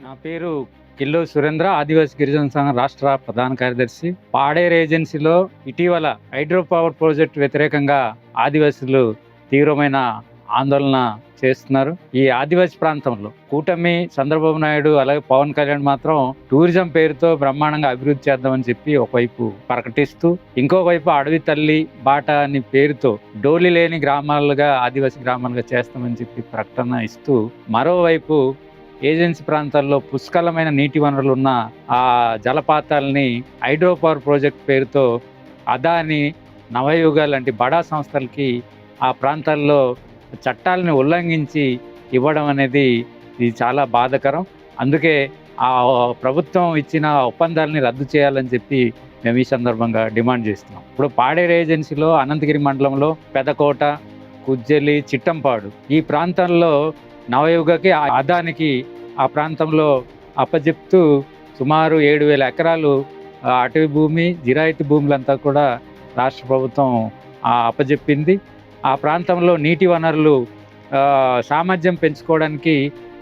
నా పేరు కిల్లో సురేంద్ర ఆదివాసీ గిరిజన సంఘం రాష్ట్ర ప్రధాన కార్యదర్శి. పాడేరు ఏజెన్సీలో ఇటీవల హైడ్రో పవర్ ప్రాజెక్ట్ వ్యతిరేకంగా ఆదివాసీలు తీవ్రమైన ఆందోళన చేస్తున్నారు. ఈ ఆదివాసీ ప్రాంతంలో కూటమి చంద్రబాబు నాయుడు అలాగే పవన్ కళ్యాణ్ మాత్రం టూరిజం పేరుతో బ్రహ్మాండంగా అభివృద్ధి చేద్దామని చెప్పి ఒకవైపు ప్రకటిస్తూ ఇంకోవైపు అడవి తల్లి బాట అని పేరుతో డోలి లేని గ్రామాలుగా ఆదివాసీ గ్రామాలుగా చేస్తామని చెప్పి ప్రకటన ఇస్తూ మరోవైపు ఏజెన్సీ ప్రాంతాల్లో పుష్కలమైన నీటి వనరులు ఉన్న ఆ జలపాతాలని హైడ్రో పవర్ ప్రాజెక్ట్ పేరుతో అదాని నవయుగ లాంటి బడా సంస్థలకి ఆ ప్రాంతాల్లో చట్టాలని ఉల్లంఘించి ఇవ్వడం అనేది ఇది చాలా బాధాకరం. అందుకే ఆ ప్రభుత్వం ఇచ్చిన ఒప్పందాలని రద్దు చేయాలని చెప్పి మేము ఈ సందర్భంగా డిమాండ్ చేస్తున్నాం. ఇప్పుడు పాడేరు ఏజెన్సీలో అనంతగిరి మండలంలో పెదకోట కుజ్జలి చిట్టంపాడు ఈ ప్రాంతంలో నవయుగకి అదానికి ఆ ప్రాంతంలో అప్పజెప్తూ సుమారు ఏడు వేల ఎకరాలు అటవీ భూమి జిరాయితీ భూములంతా కూడా రాష్ట్ర ప్రభుత్వం అప్పజెప్పింది. ఆ ప్రాంతంలో నీటి వనరులు సామర్థ్యం పెంచుకోవడానికి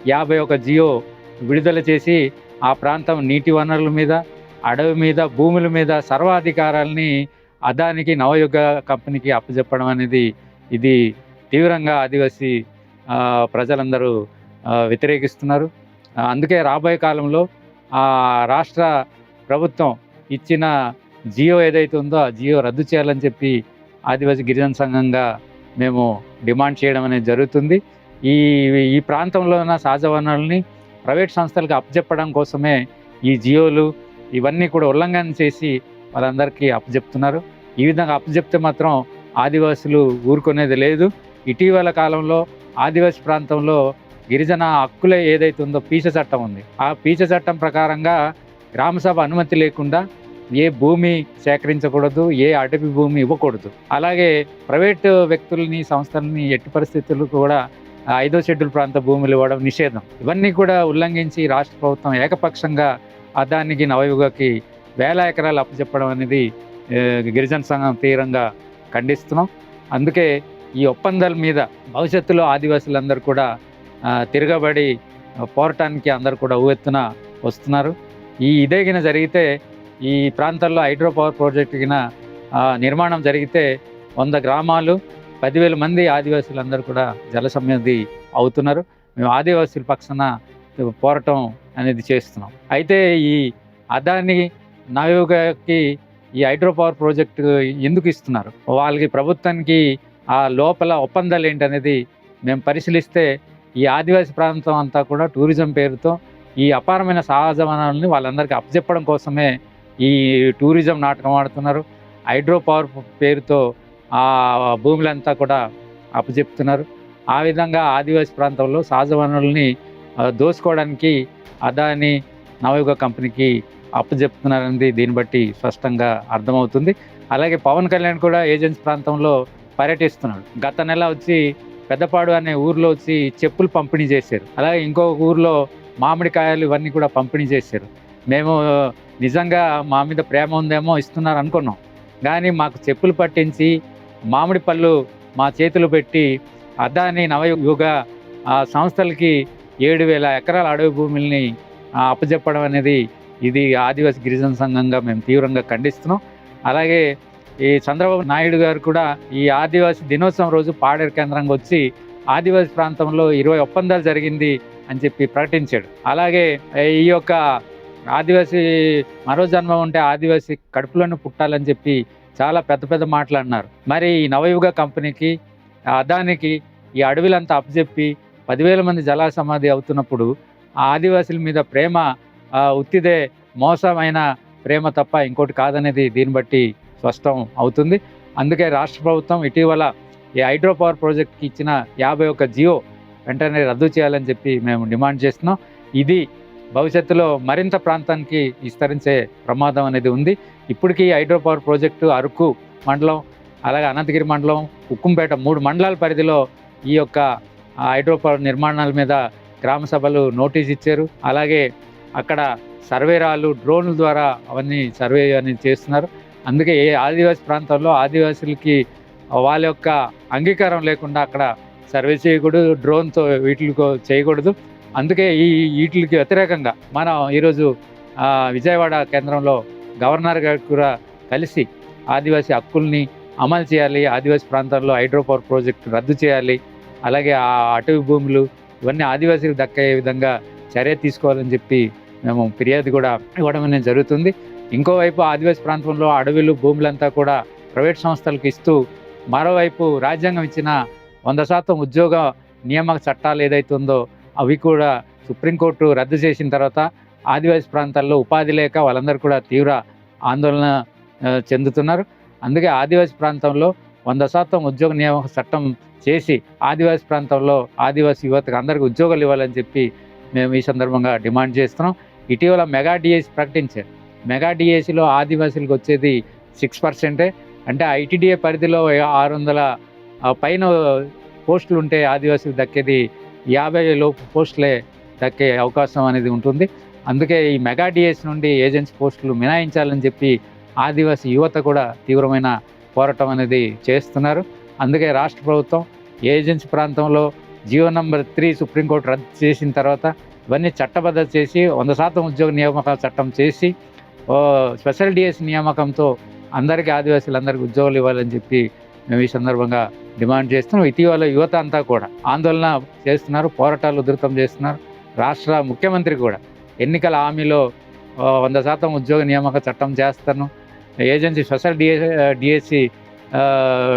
యాభై ఒక జియో విడుదల చేసి ఆ ప్రాంతం నీటి వనరుల మీద అడవి మీద భూముల మీద సర్వాధికారాల్ని అదానికి నవయుగ కంపెనీకి అప్పచెప్పడం అనేది ఇది తీవ్రంగా ఆదివాసీ ప్రజలందరూ వ్యతిరేకిస్తున్నారు. అందుకే రాబోయే కాలంలో ఆ రాష్ట్ర ప్రభుత్వం ఇచ్చిన జియో ఏదైతే ఉందో ఆ జియో రద్దు చేయాలని చెప్పి ఆదివాసీ గిరిజన సంఘంగా మేము డిమాండ్ చేయడం అనేది జరుగుతుంది. ఈ ఈ ప్రాంతంలో ఉన్న సహజ వనరుల్ని ప్రైవేట్ సంస్థలకు అప్పచెప్పడం కోసమే ఈ జియోలు ఇవన్నీ కూడా ఉల్లంఘన చేసి వాళ్ళందరికీ అప్పచెప్తున్నారు ఈ విధంగా అప్పచెప్తే మాత్రం ఆదివాసులు ఊరుకునేది లేదు. ఇటీవల కాలంలో ఆదివాసీ ప్రాంతంలో గిరిజన హక్కులే ఏదైతే ఉందో పీచ చట్టం ఉంది. ఆ పీచ చట్టం ప్రకారంగా గ్రామసభ అనుమతి లేకుండా ఏ భూమి సేకరించకూడదు ఏ అటవీ భూమి ఇవ్వకూడదు. అలాగే ప్రైవేట్ వ్యక్తుల్ని సంస్థలని ఎట్టి పరిస్థితులు కూడా ఐదో షెడ్యూల్ ప్రాంత భూములు ఇవ్వడం నిషేధం. ఇవన్నీ కూడా ఉల్లంఘించి రాష్ట్ర ప్రభుత్వం ఏకపక్షంగా అదానికి నవయుగకి వేల ఎకరాలు అప్పచెప్పడం అనేది గిరిజన సంఘం తీవ్రంగా ఖండిస్తున్నాం. అందుకే ఈ ఒప్పందాల మీద భవిష్యత్తులో ఆదివాసులందరూ కూడా తిరగబడి పోరాటానికి అందరూ కూడా ఊవెత్తున వస్తున్నారు. ఈ ఇదేగిన జరిగితే ఈ ప్రాంతాల్లో హైడ్రో పవర్ ప్రాజెక్ట్ గిన నిర్మాణం జరిగితే వంద గ్రామాలు పదివేల మంది ఆదివాసులందరూ కూడా జల అవుతున్నారు. మేము ఆదివాసుల పక్షాన పోరాటం అనేది చేస్తున్నాం. అయితే ఈ అదాని నవయుగకి ఈ హైడ్రో పవర్ ప్రాజెక్టు ఎందుకు ఇస్తున్నారు? వాళ్ళకి ప్రభుత్వానికి ఆ లోపల ఒప్పందాలు ఏంటనేది మేము పరిశీలిస్తే ఈ ఆదివాసీ ప్రాంతం అంతా కూడా టూరిజం పేరుతో ఈ అపారమైన సహజ వనాలని వాళ్ళందరికీ అప్పచెప్పడం కోసమే ఈ టూరిజం నాటకం ఆడుతున్నారు. హైడ్రో పవర్ పేరుతో ఆ భూములంతా కూడా అప్పచెప్తున్నారు. ఆ విధంగా ఆదివాసీ ప్రాంతంలో సహజ వనరుల్ని దోసుకోవడానికి అదాని నవయుగ కంపెనీకి అప్పచెప్తున్నారనేది దీన్ని బట్టి స్పష్టంగా అర్థమవుతుంది. అలాగే పవన్ కళ్యాణ్ కూడా ఏజెన్సీ ప్రాంతంలో పర్యటిస్తున్నాడు. గత నెల వచ్చి పెద్దపాడు అనే ఊర్లో వచ్చి చెప్పులు పంపిణీ చేశారు. అలాగే ఇంకో ఊర్లో మామిడికాయలు ఇవన్నీ కూడా పంపిణీ చేశారు. మేము నిజంగా మా మీద ప్రేమ ఉందేమో ఇస్తున్నారు అనుకున్నాం. కానీ మాకు చెప్పులు పట్టించి మామిడి పళ్ళు మా చేతులు పెట్టి అదాని నవయుగ ఆ సంస్థలకి ఏడు వేల ఎకరాల అడవి భూముల్ని అప్పజెప్పడం అప్పచెప్పడం అనేది ఇది ఆదివాసీ గిరిజన సంఘంగా మేము తీవ్రంగా ఖండిస్తున్నాం. అలాగే ఈ చంద్రబాబు నాయుడు గారు కూడా ఈ ఆదివాసీ దినోత్సవం రోజు పాడేరు కేంద్రంగా వచ్చి ఆదివాసీ ప్రాంతంలో ఇరవై ఒప్పందాలు జరిగింది అని చెప్పి ప్రకటించాడు. అలాగే ఈ యొక్క ఆదివాసీ మరో జన్మ ఉంటే ఆదివాసీ కడుపులోనే పుట్టాలని చెప్పి చాలా పెద్ద పెద్ద మాటలు అన్నారు. మరి ఈ నవయుగ కంపెనీకి అదానికి ఈ అడవిలంతా అప్పచెప్పి పదివేల మంది జలా సమాధి అవుతున్నప్పుడు ఆ ఆదివాసుల మీద ప్రేమ ఉత్తిదే మోసమైన ప్రేమ తప్ప ఇంకోటి కాదనేది దీన్ని బట్టి స్పష్టం అవుతుంది. అందుకే రాష్ట్ర ప్రభుత్వం ఇటీవల ఈ హైడ్రో పవర్ ప్రాజెక్ట్కి ఇచ్చిన యాభై ఒక్క జియో వెంటనే రద్దు చేయాలని చెప్పి మేము డిమాండ్ చేస్తున్నాం. ఇది భవిష్యత్తులో మరింత ప్రాంతానికి విస్తరించే ప్రమాదం అనేది ఉంది. ఇప్పటికీ ఈ హైడ్రో పవర్ ప్రాజెక్టు అరకు మండలం అలాగే అనంతగిరి మండలం ఉక్కుంపేట మూడు మండలాల పరిధిలో ఈ యొక్క ఆ, హైడ్రో పవర్ నిర్మాణాల మీద గ్రామ సభలు నోటీస్ ఇచ్చారు. అలాగే అక్కడ సర్వేరాలు డ్రోన్ల ద్వారా అవన్నీ సర్వే అనేది చేస్తున్నారు. అందుకే ఏ ఆదివాసీ ప్రాంతాల్లో ఆదివాసులకి వాళ్ళ యొక్క అంగీకారం లేకుండా అక్కడ సర్వే చేయకూడదు డ్రోన్తో వీటికి చేయకూడదు. అందుకే ఈ వీటికి వ్యతిరేకంగా మనం ఈరోజు విజయవాడ కేంద్రంలో గవర్నర్ గారు కూడా కలిసి ఆదివాసీ హక్కుల్ని అమలు చేయాలి ఆదివాసీ ప్రాంతాల్లో హైడ్రో పవర్ ప్రాజెక్టు రద్దు చేయాలి అలాగే ఆ అటవీ భూములు ఇవన్నీ ఆదివాసీలకు దక్కే విధంగా చర్య తీసుకోవాలని చెప్పి మేము ఫిర్యాదు కూడా ఇవ్వడం అనేది జరుగుతుంది. ఇంకోవైపు ఆదివాసీ ప్రాంతంలో అడవులు భూములంతా కూడా ప్రైవేట్ సంస్థలకు ఇస్తూ మరోవైపు రాజ్యాంగం ఇచ్చిన వంద శాతం ఉద్యోగ నియామక చట్టాలు ఏదైతే ఉందో అవి కూడా సుప్రీంకోర్టు రద్దు చేసిన తర్వాత ఆదివాసీ ప్రాంతాల్లో ఉపాధి లేక వాళ్ళందరూ కూడా తీవ్ర ఆందోళన చెందుతున్నారు. అందుకే ఆదివాసీ ప్రాంతంలో వంద శాతం ఉద్యోగ నియామక చట్టం చేసి ఆదివాసీ ప్రాంతంలో ఆదివాసీ యువతకు అందరికీ ఉద్యోగాలు ఇవ్వాలని చెప్పి మేము ఈ సందర్భంగా డిమాండ్ చేస్తున్నాం. ఇటీవల మెగా డిఎస్ ప్రకటించారు. మెగా డిఎస్సిలో ఆదివాసీలకు వచ్చేది సిక్స్ పర్సెంటే. అంటే ఐటీడీఏ పరిధిలో ఆరు వందల పైన పోస్టులు ఉంటే ఆదివాసీలు దక్కేది యాభై లోపు పోస్టులే దక్కే అవకాశం అనేది ఉంటుంది. అందుకే ఈ మెగా డిఎస్ నుండి ఏజెన్సీ పోస్టులు మినాయించాలని చెప్పి ఆదివాసీ యువత కూడా తీవ్రమైన పోరాటం అనేది చేస్తున్నారు. అందుకే రాష్ట్ర ప్రభుత్వం ఏజెన్సీ ప్రాంతంలో జియో నంబర్ త్రీ సుప్రీంకోర్టు రద్దు చేసిన తర్వాత ఇవన్నీ చట్టబద్ధ చేసి వంద శాతం ఉద్యోగ నియామక చట్టం చేసి స్పెషల్ డిఎస్ నియామకంతో అందరికీ ఆదివాసీలందరికీ ఉద్యోగాలు ఇవ్వాలని చెప్పి మేము ఈ సందర్భంగా డిమాండ్ చేస్తున్నాం. ఇటీవల యువత అంతా కూడా ఆందోళన చేస్తున్నారు పోరాటాలు ఉధృతం చేస్తున్నారు. రాష్ట్ర ముఖ్యమంత్రి కూడా ఎన్నికల హామీలో వంద శాతం ఉద్యోగ నియామక చట్టం చేస్తాను. ఏజెన్సీ స్పెషల్ డిఏ డిఎస్సి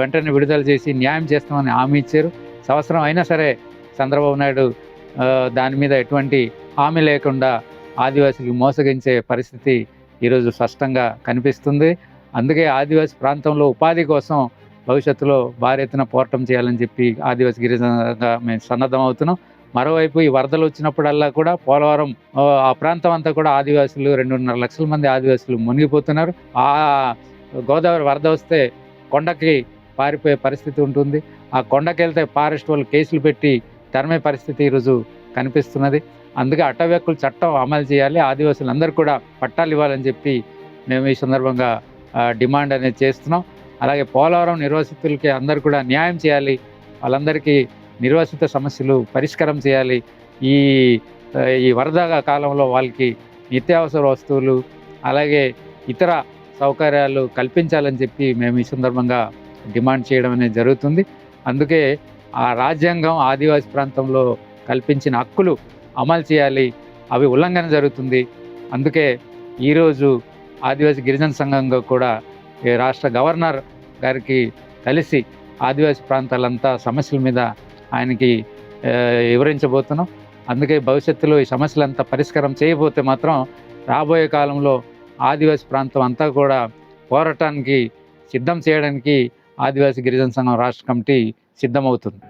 వెంటనే విడుదల చేసి న్యాయం చేస్తామని హామీ ఇచ్చారు. సంవత్సరం అయినా సరే చంద్రబాబు నాయుడు దాని మీద ఎటువంటి హామీ లేకుండా ఆదివాసీకి మోసగించే పరిస్థితి ఈరోజు స్పష్టంగా కనిపిస్తుంది. అందుకే ఆదివాసీ ప్రాంతంలో ఉపాధి కోసం భవిష్యత్తులో భారీ ఎత్తున పోరాటం చేయాలని చెప్పి ఆదివాసీ గిరిజనంగా మేము సన్నద్ధం అవుతున్నాం. మరోవైపు ఈ వరదలు వచ్చినప్పుడల్లా కూడా పోలవరం ఆ, ఆ ప్రాంతం అంతా కూడా ఆదివాసులు రెండున్నర లక్షల మంది ఆదివాసులు మునిగిపోతున్నారు. ఆ గోదావరి వరద వస్తే కొండకి పారిపోయే పరిస్థితి ఉంటుంది. ఆ కొండకి వెళ్తే ఫారెస్ట్ వాళ్ళు కేసులు పెట్టి తరిమే పరిస్థితి ఈరోజు కనిపిస్తున్నది. అందుకే అటవీ చట్టం అమలు చేయాలి. ఆదివాసులందరూ కూడా పట్టాలు ఇవ్వాలని చెప్పి మేము ఈ సందర్భంగా డిమాండ్ అనేది చేస్తున్నాం. అలాగే పోలవరం నిర్వాసితులకి అందరూ కూడా న్యాయం చేయాలి. వాళ్ళందరికీ నిర్వాసిత సమస్యలు పరిష్కారం చేయాలి. ఈ ఈ వరద కాలంలో వాళ్ళకి నిత్యావసర వస్తువులు అలాగే ఇతర సౌకర్యాలు కల్పించాలని చెప్పి మేము ఈ సందర్భంగా డిమాండ్ చేయడం అనేది జరుగుతుంది. అందుకే ఆ రాజ్యాంగం ఆదివాసీ ప్రాంతంలో కల్పించిన హక్కులు అమలు చేయాలి. అవి ఉల్లంఘన జరుగుతుంది. అందుకే ఈరోజు ఆదివాసీ గిరిజన సంఘంగా కూడా ఈ రాష్ట్ర గవర్నర్ గారికి కలిసి ఆదివాసీ ప్రాంతాలంతా సమస్యల మీద ఆయనకి వివరించబోతున్నాం. అందుకే భవిష్యత్తులో ఈ సమస్యలంతా పరిష్కారం చేయబోతే మాత్రం రాబోయే కాలంలో ఆదివాసీ ప్రాంతం అంతా కూడా పోరాటానికి సిద్ధం చేయడానికి ఆదివాసీ గిరిజన సంఘం రాష్ట్ర కమిటీ సిద్ధమవుతుంది.